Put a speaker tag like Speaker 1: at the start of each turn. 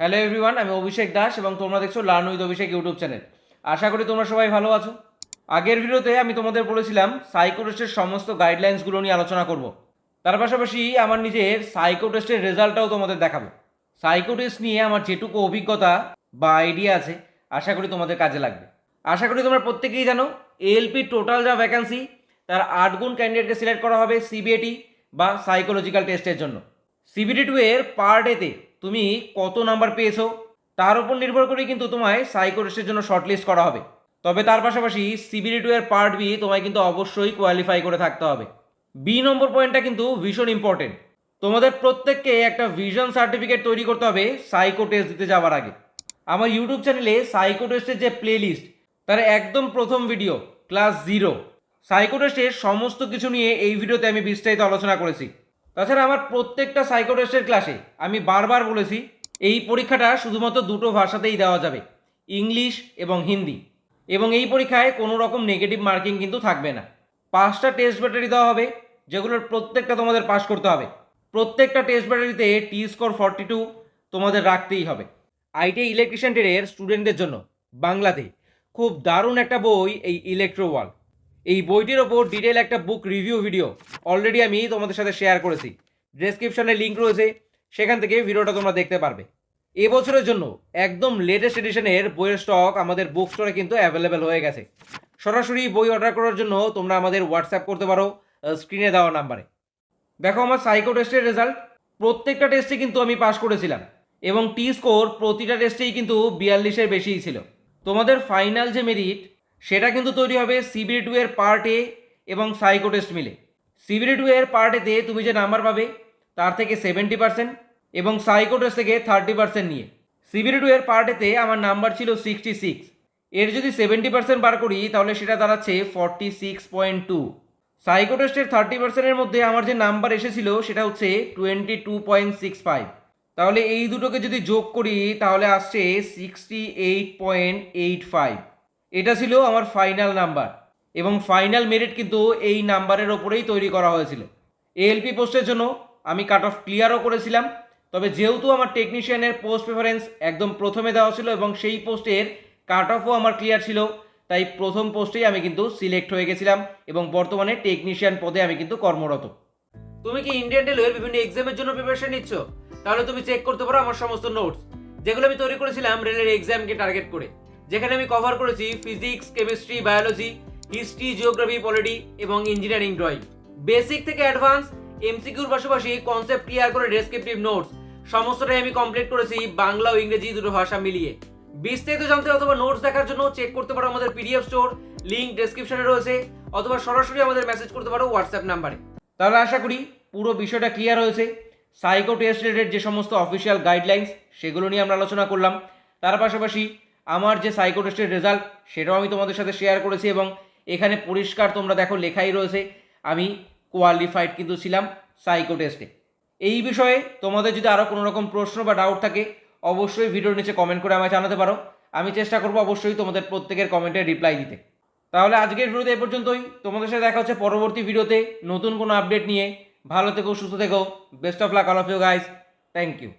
Speaker 1: Hello everyone আমি অভিষেক দাস এবং তোমরা দেখছ learn with Abhishek YouTube channel. আশা করি তোমরা সবাই ভালো আছো। আগের ভিডিওতে আমি তোমাদের বলেছিলাম সাইকো টেস্টের সমস্ত গাইডলাইন্সগুলো নিয়ে আলোচনা করব। তার পাশাপাশি আমার নিজের সাইকো টেস্টের রেজাল্টটাও তোমাদের দেখাবো। সাইকো টেস্ট নিয়ে আমার যেটুকু অভিজ্ঞতা বা আইডিয়া আছে, আশা করি তোমাদের কাজে লাগবে। আশা করি তোমরা প্রত্যেকেই জানো এএলপি টোটাল যা ভ্যাকান্সি তার আট গুণ ক্যান্ডিডেটকে সিলেক্ট করা হবে সিবিএটি বা সাইকোলজিক্যাল টেস্টের জন্য। সিবিডি টু এর পার্ট এতে তুমি কত নাম্বার পেয়েছ? তার উপর নির্ভর করে কিন্তু তোমায় সাইকো টেস্টের জন্য শর্টলিস্ট করা হবে। তবে তার পাশাপাশি সিবিডি টু এর পার্ট বি তোমায় কিন্তু অবশ্যই কোয়ালিফাই করে থাকতে হবে। বি নম্বর পয়েন্টটা কিন্তু ভীষণ ইম্পর্টেন্ট তোমাদের প্রত্যেককে একটা ভিশন সার্টিফিকেট তৈরি করতে হবে সাইকো টেস্ট দিতে যাওয়ার আগে। আমার ইউটিউব চ্যানেলে সাইকো টেস্টের যে প্লেলিস্ট তার একদম প্রথম ভিডিও ক্লাস জিরো সাইকো টেস্টের সমস্ত কিছু নিয়ে এই ভিডিওতে আমি বিস্তারিত আলোচনা করেছি। তাছাড়া আমার প্রত্যেকটা সাইকো টেস্টের ক্লাসে আমি বারবার বলেছি, এই পরীক্ষাটা শুধুমাত্র দুটো ভাষাতেই দেওয়া যাবে, ইংলিশ এবং হিন্দি। এবং এই পরীক্ষায় কোনো রকম নেগেটিভ মার্কিং কিন্তু থাকবে না। পাঁচটা টেস্ট ব্যাটারি দেওয়া হবে, যেগুলোর প্রত্যেকটা তোমাদের পাস করতে হবে। প্রত্যেকটা টেস্ট ব্যাটারিতে টি স্কোর ফর্টি টু তোমাদের রাখতেই হবে। আইটি ইলেকট্রিশিয়ান ট্রেডের স্টুডেন্টদের জন্য, বাংলাতে। খুব দারুণ একটা বই এই ইলেকট্রো ওয়ার্ল্ড এই বইটির ওপর ডিটেল একটা বুক রিভিউ ভিডিও অলরেডি আমি তোমাদের সাথে শেয়ার করেছি। ডেসক্রিপশনে লিঙ্ক রয়েছে, সেখান থেকে ভিডিওটা তোমরা দেখতে পারবে। এবছরের জন্য একদম লেটেস্ট এডিশনের বইয়ের স্টক আমাদের বুক স্টোরে কিন্তু অ্যাভেলেবেল হয়ে গেছে। সরাসরি বই অর্ডার করার জন্য তোমরা আমাদের হোয়াটসঅ্যাপ করতে পারো স্ক্রিনে দেওয়া নাম্বারে দেখো আমার সাইকো টেস্টের রেজাল্ট প্রত্যেকটা টেস্টে কিন্তু আমি পাশ করেছিলাম এবং টি স্কোর প্রতিটা টেস্টেই কিন্তু বিয়াল্লিশের বেশিই ছিল। তোমাদের ফাইনাল যে মেরিট সেটা কিন্তু তৈরি হবে সিবিডি টু এর পার্ট এ এবং সাইকো টেস্ট মিলে সিবিডি টু এর পার্ট তুমি যে নাম্বার পাবে, তার থেকে সেভেন্টি পার্সেন্ট এবং সাইকো টেস্ট থেকে থার্টি পার্সেন্ট নিয়ে। সিবিডি টু এর পার্ট এতে আমার নাম্বার ছিল সিক্সটি সিক্স এর যদি সেভেন্টি পার্সেন্ট বার করি, তাহলে সেটা দাঁড়াচ্ছে forty six point two psycho টেস্টের থার্টি পার্সেন্টের মধ্যে আমার যে নাম্বার এসেছিল, সেটা হচ্ছে twenty two point six five তাহলে এই দুটোকে যদি যোগ করি, তাহলে আসছে sixty eight point eight five এটা ছিল আমার ফাইনাল নাম্বার এবং ফাইনাল মেরিট কিন্তু এই নাম্বারের ওপরেই তৈরি করা হয়েছিল। এএলপি পোস্টের জন্য আমি কাট অফ ক্লিয়ারও করেছিলাম। তবে যেহেতু আমার টেকনিশিয়ানের পোস্ট প্রেফারেন্স একদম প্রথমে দেওয়া ছিল এবং সেই পোস্টের কাট অফও আমার ক্লিয়ার ছিল, তাই প্রথম পোস্টেই আমি কিন্তু সিলেক্ট হয়ে গেছিলাম এবং বর্তমানে টেকনিশিয়ান পদে আমি কিন্তু কর্মরত। তুমি কি ইন্ডিয়ান রেলওয়ের বিভিন্ন এক্সামের জন্য প্রিপারেশন নিচ্ছ? তাহলে তুমি চেক করতে পারো আমার সমস্ত নোটস যেগুলো আমি তৈরি করেছিলাম রেলের এক্সামকে টার্গেট করে। যেখানে আমি কভার করেছি physics chemistry biology history geography polity এবং ইঞ্জিনিয়ারিং ড্রয়িং বেসিক থেকে অ্যাডভান্স এমসিকিউর পাশাপাশি কনসেপ্ট ক্লিয়ার করে ডেসক্রিপটিভ নোটস সমস্তটাই আমি কমপ্লিট করেছি বাংলা ও ইংরেজি দুটো ভাষা মিলিয়ে। বিস্তারিত জানতে অথবা নোটস দেখার জন্য চেক করতে পারো আমাদের পিডিএফ স্টোর লিঙ্ক ডেসক্রিপশনে রয়েছে, অথবা সরাসরি আমাদের মেসেজ করতে পারো হোয়াটসঅ্যাপ নাম্বারে তাহলে আশা করি পুরো বিষয়টা ক্লিয়ার হয়েছে। সাইকো টেস্ট রিলেটেড যে সমস্ত অফিসিয়াল গাইডলাইন্স সেগুলো নিয়ে আমরা আলোচনা করলাম। তার পাশাপাশি আমার যে সাইকো টেস্টের রেজাল্ট সেটাও আমি তোমাদের সাথে শেয়ার করেছি এবং এখানে পরিষ্কার তোমরা দেখো লেখাই রয়েছে। আমি কোয়ালিফাইড কিন্তু ছিলাম সাইকো টেস্টে এই বিষয়ে তোমাদের যদি আরও কোনো রকম প্রশ্ন বা ডাউট থাকে, অবশ্যই ভিডিওর নিচে কমেন্ট করে আমায় জানাতে পারো। আমি চেষ্টা করব অবশ্যই তোমাদের প্রত্যেকের কমেন্টে রিপ্লাই দিতে। তাহলে আজকের ভিডিওতে এ পর্যন্তই। তোমাদের সাথে দেখা হচ্ছে পরবর্তী ভিডিওতে নতুন কোনো আপডেট নিয়ে। ভালো থেকো, সুস্থ থেকো। Best of luck all of you guys thank you